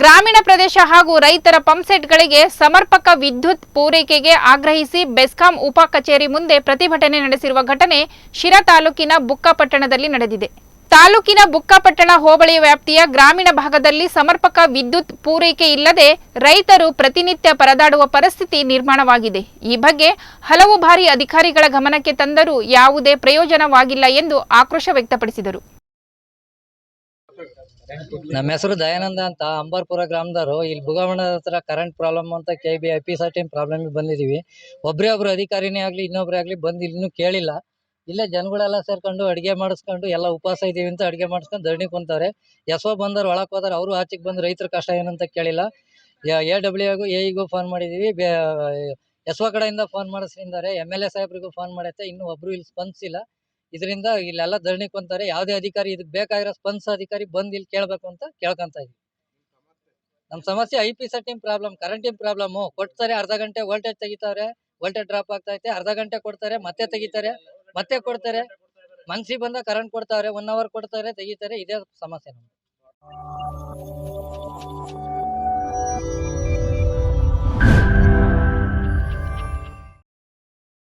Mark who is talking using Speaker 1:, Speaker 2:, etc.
Speaker 1: ಗ್ರಾಮೀಣ ಪ್ರದೇಶ ಹಾಗೂ ರೈತರ ಪಂಪ್ಸೆಟ್ಗಳಿಗೆ ಸಮರ್ಪಕ ವಿದ್ಯುತ್ ಪೂರೈಕೆಗೆ ಆಗ್ರಹಿಸಿ ಬೆಸ್ಕಾಂ ಉಪ ಕಚೇರಿ ಮುಂದೆ ಪ್ರತಿಭಟನೆ ನಡೆಸಿರುವ ಘಟನೆ ಶಿರಾ ತಾಲೂಕಿನ ಬುಕ್ಕಪಟ್ಟಣದಲ್ಲಿ ನಡೆದಿದೆ. ತಾಲೂಕಿನ ಬುಕ್ಕಪಟ್ಟಣ ಹೋಬಳಿ ವ್ಯಾಪ್ತಿಯ ಗ್ರಾಮೀಣ ಭಾಗದಲ್ಲಿ ಸಮರ್ಪಕ ವಿದ್ಯುತ್ ಪೂರೈಕೆ ಇಲ್ಲದೆ ರೈತರು ಪ್ರತಿನಿತ್ಯ ಪರದಾಡುವ ಪರಿಸ್ಥಿತಿ ನಿರ್ಮಾಣವಾಗಿದೆ. ಈ ಬಗ್ಗೆ ಹಲವು ಬಾರಿ ಅಧಿಕಾರಿಗಳ ಗಮನಕ್ಕೆ ತಂದರೂ ಯಾವುದೇ ಪ್ರಯೋಜನವಾಗಿಲ್ಲ ಎಂದು ಆಕ್ರೋಶ ವ್ಯಕ್ತಪಡಿಸಿದರು.
Speaker 2: ನಮ್ಮ ಹೆಸರು ದಯಾನಂದ ಅಂತ. ಅಂಬಾರ್ಪುರ ಗ್ರಾಮದವರು. ಇಲ್ಲಿ ಬುಗಮಂಡ ಹತ್ರ ಕರೆಂಟ್ ಪ್ರಾಬ್ಲಮ್ ಅಂತ ಕೆ ಬಿ ಐ ಪಿ ಸ ಟೈಮ್ ಪ್ರಾಬ್ಲಮ್ ಬಂದಿದ್ದೀವಿ ಒಬ್ಬರೇ ಒಬ್ರು ಅಧಿಕಾರಿನೇ ಆಗಲಿ ಇನ್ನೊಬ್ಬರೇ ಆಗಲಿ ಬಂದು ಇನ್ನೂ ಕೇಳಿಲ್ಲ. ಇಲ್ಲೇ ಜನಗಳೆಲ್ಲ ಸೇರ್ಕೊಂಡು ಅಡುಗೆ ಮಾಡಿಸ್ಕೊಂಡು ಎಲ್ಲ ಉಪವಾಸ ಇದೀವಿ ಅಂತ ಅಡುಗೆ ಮಾಡಿಸ್ಕೊಂಡು ಧರಣಿ ಕುಂತಾರೆ ಎಸ್ ಬಂದವ್ರು ಒಳಕ್ಕೆ ಹೋದ್ರೆ ಅವರು ಆಚೆಗೆ ಬಂದು ರೈತರ ಕಷ್ಟ ಏನಂತ ಕೇಳಿಲ್ಲ. ಎ ಡಬ್ಲ್ಯೂಗೂ ಎಇಗೂ ಫೋನ್ ಮಾಡಿದ್ದೀವಿ ಬೇ, ಎಸ್ ಒ ಕಡೆಯಿಂದ ಫೋನ್ ಮಾಡಿಸ್ಕೊಂಡಿದ್ದಾರೆ ಎಂ ಎಲ್ ಎ ಸಾಹೇಬ್ರಿಗೂ ಫೋನ್ ಮಾಡೈತೆ ಇನ್ನೂ ಒಬ್ಬರು ಇಲ್ಲಿ ಸ್ಪಂದಿಸಿಲ್ಲ ಇದರಿಂದ ಇಲ್ಲೆಲ್ಲ ಧರಣಿ ಕೊಂತಾರೆ. ಯಾವುದೇ ಅಧಿಕಾರಿ ಇದಕ್ಕೆ ಬೇಕಾಗಿರೋ ಸ್ಪನ್ಸ್ ಅಧಿಕಾರಿ ಬಂದು ಇಲ್ಲಿ ಕೇಳಬೇಕು ಅಂತ ಕೇಳ್ಕೊಂತ ಇದೀವಿ ನಮ್ಮ ಸಮಸ್ಯೆ ಐ ಪಿ ಸೆಟ್ಟಿಂಗ್ ಪ್ರಾಬ್ಲಮ್ ಕರೆಂಟಿನ ಪ್ರಾಬ್ಲಮ್ಮು ಕೊಡ್ತಾರೆ, ಅರ್ಧ ಗಂಟೆ ವೋಲ್ಟೇಜ್ ತೆಗಿತಾರೆ ವೋಲ್ಟೇಜ್ ಡ್ರಾಪ್ ಆಗ್ತೈತೆ, ಅರ್ಧ ಗಂಟೆ ಕೊಡ್ತಾರೆ, ಮತ್ತೆ ತೆಗಿತಾರೆ, ಮತ್ತೆ ಕೊಡ್ತಾರೆ. ಮನ್ಸಿಗೆ ಬಂದ ಕರೆಂಟ್ ಕೊಡ್ತಾರೆ ಒನ್ ಅವರ್ ಕೊಡ್ತಾರೆ, ತೆಗಿತಾರೆ. ಇದೇ ಸಮಸ್ಯೆ ನಮ್ದು.